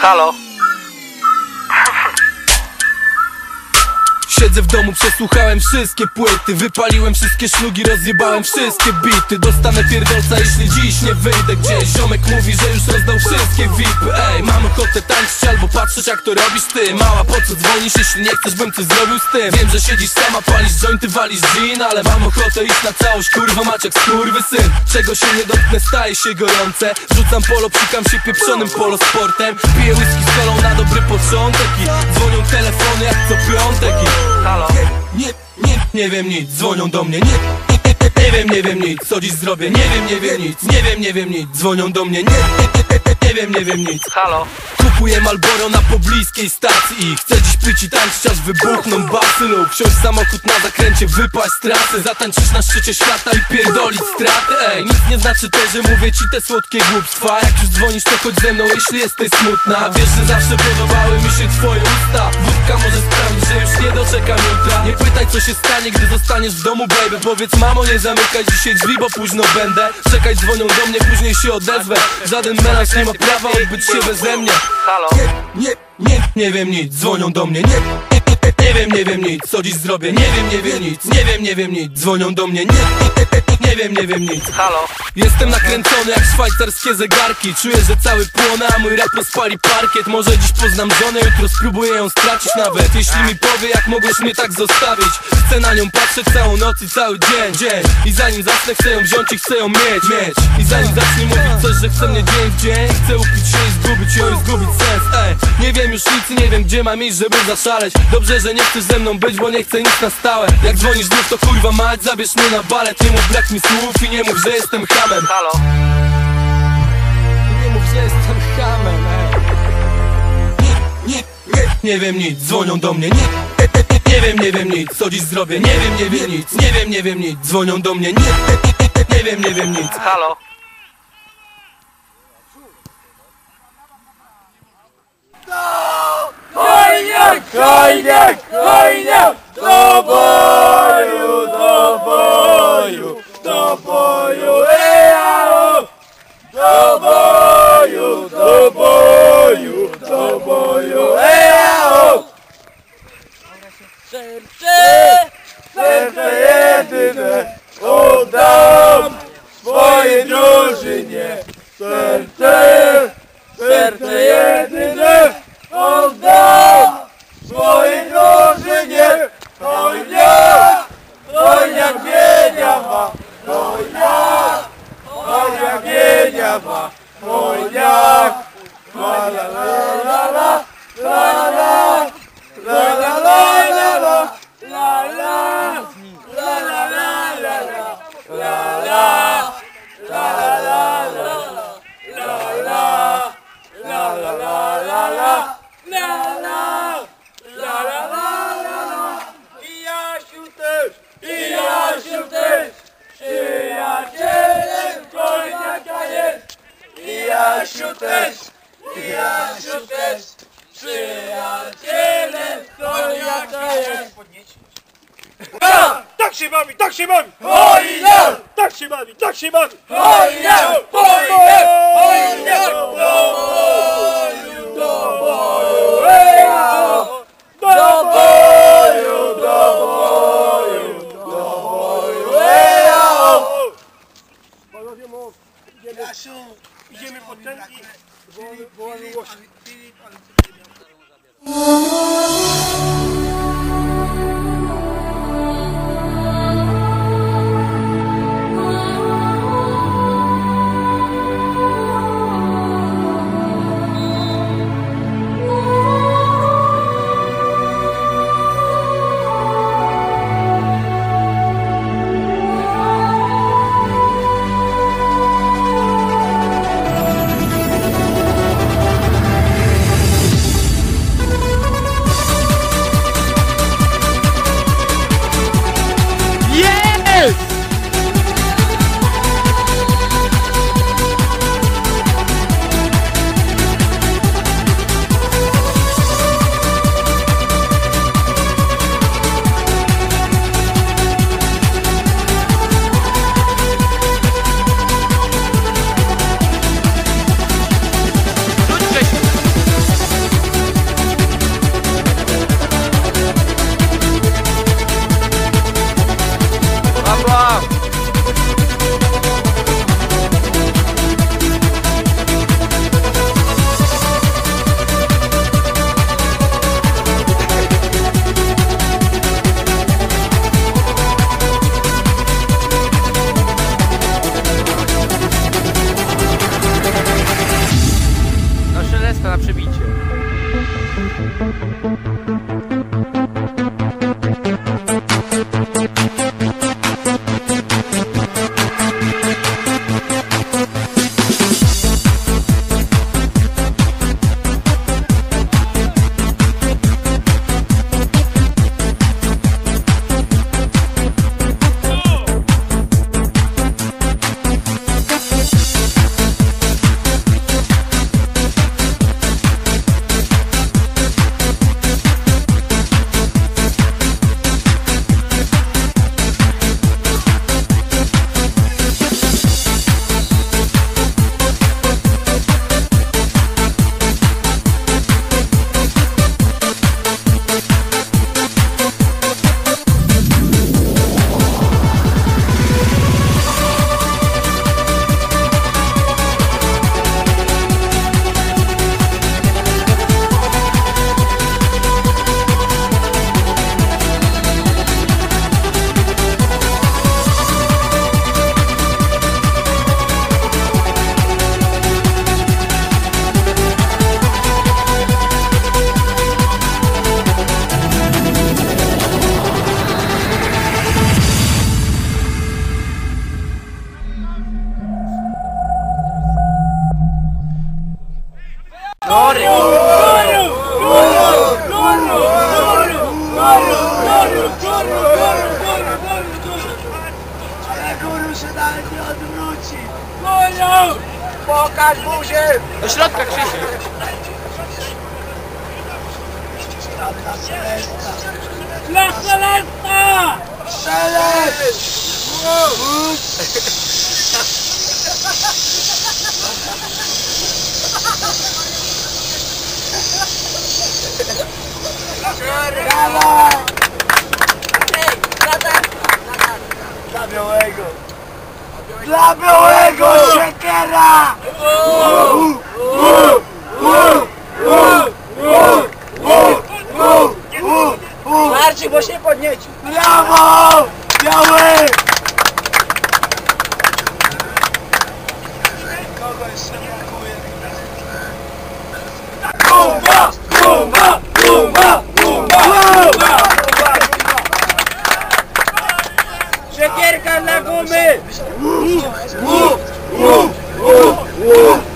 Halo? Siedzę w domu, przesłuchałem wszystkie płyty Wypaliłem wszystkie szlugi, rozjebałem wszystkie bity. Dostanę pierdolca, jeśli dziś nie wyjdę gdzieś. Ziomek mówi, że już rozdał wszystkie VIPy Ej, mam ochotę tańczyć albo patrzeć jak to robisz ty. Mała, po co dzwonisz, jeśli nie chcesz, bym coś zrobił z tym? Wiem, że siedzisz sama, palisz jointy, walisz gin Ale mam ochotę iść na całość, kurwa Maciek, syn Czego się nie dotknę, staje się gorące. Rzucam polo, psikam się pieprzonym polo sportem Piję whisky z kolą na dobry początek I dzwonią telefony jak co piątek i Halo? nie, nie, nie wiem nic, dzwonią do mnie, nie, nie, nie, nie wiem, nie wiem nic, co dziś zrobię, nie wiem, nie wiem nic, nie wiem, nie wiem nic, dzwonią do mnie, nie, nie, nie, nie wiem, nie wiem nic. Halo? Kupuję Malboro na pobliskiej stacji. Chcę dziś pić i tańczyć aż wybuchną basy Lub wsiąść samochód na zakręcie, wypaść z trasy. Zatańczyć na szczycie świata i pierdolić straty Ej, nic nie znaczy to, że mówię ci te słodkie głupstwa. Jak już dzwonisz to chodź ze mną, jeśli jesteś smutna. Wiesz, że zawsze podobały mi się twoje usta. Wódka może sprawić, że już nie doczekam jutra. Nie pytaj co się stanie, gdy zostaniesz w domu, baby. Powiedz mamo, nie zamykaj dzisiaj drzwi, bo późno będę. Czekaj, dzwonią do mnie, później się odezwę. Żaden melanż nie ma prawa odbyć się beze mnie Halo? nie, nie, nie wiem nic, dzwonią do mnie, nie, nie, nie, wiem, nie wiem nic, co dziś zrobię, nie wiem, nie wiem nic, nie wiem, nie wiem nic, dzwonią do mnie, nie, nie, wiem, nie wiem nic. Halo? Jestem nakręcony jak szwajcarskie zegarki. Czuję, że cały płonę, a mój rap rozpali parkiet. Może dziś poznam żonę, jutro spróbuję ją stracić nawet. Jeśli mi powie, jak mogłeś mnie tak zostawić. Chcę na nią patrzeć całą noc i cały dzień, dzień. I zanim zacznę, chcę ją wziąć i chcę ją mieć, mieć. I zanim zacznie mówić coś, że chce mnie dzień w dzień Chcę upić się i zgubić ją i zgubić sens, ej Nie wiem już nic nie wiem, gdzie mam iść, żeby zaszaleć Dobrze, że nie chcesz ze mną być, bo nie chcę nic na stałe Jak dzwonisz znów, to kurwa mać, zabierz mnie na balet Nie mów brak mi słów i nie mów, że jestem hamem Halo? nie mów, że jestem hamem. Nie, nie, nie, nie wiem nic, dzwonią do mnie, nie, nie, nie, nie wiem, nie wiem nic, co dziś zrobię, nie wiem, nie wiem nic, nie wiem, nie wiem nic, dzwonią do mnie, nie, nie, nie, nie wiem, nie wiem nic. Halo? Hojniak, hojniak, hojniak, do boju, do boju, do boju, ejao! Do boju, do boju, do boju! Serce, serce jedyne oddam swojej drużynie. Serce, serce jedyne się bawi, tak się bawi! Hojna! Tak się bawi, tak się bawi! Hojna! Hojna! Hojna! Do boju, do boju, eja! Do boju, do boju, do boju, eja! Panowie, mo, idziemy, idziemy po ten i wołamy, 400 na przebicie. Ale guru się nawet nie odwróci. Koniu! Pokaż buzię. Do środka Krzysiek. Żadna szelesta. Dla Selesta! Szelest! Brawo! Dla białego! Dla białego siekiera! Marcin, bo się podnieci. Brawo! Biały! Gumy! Brawo!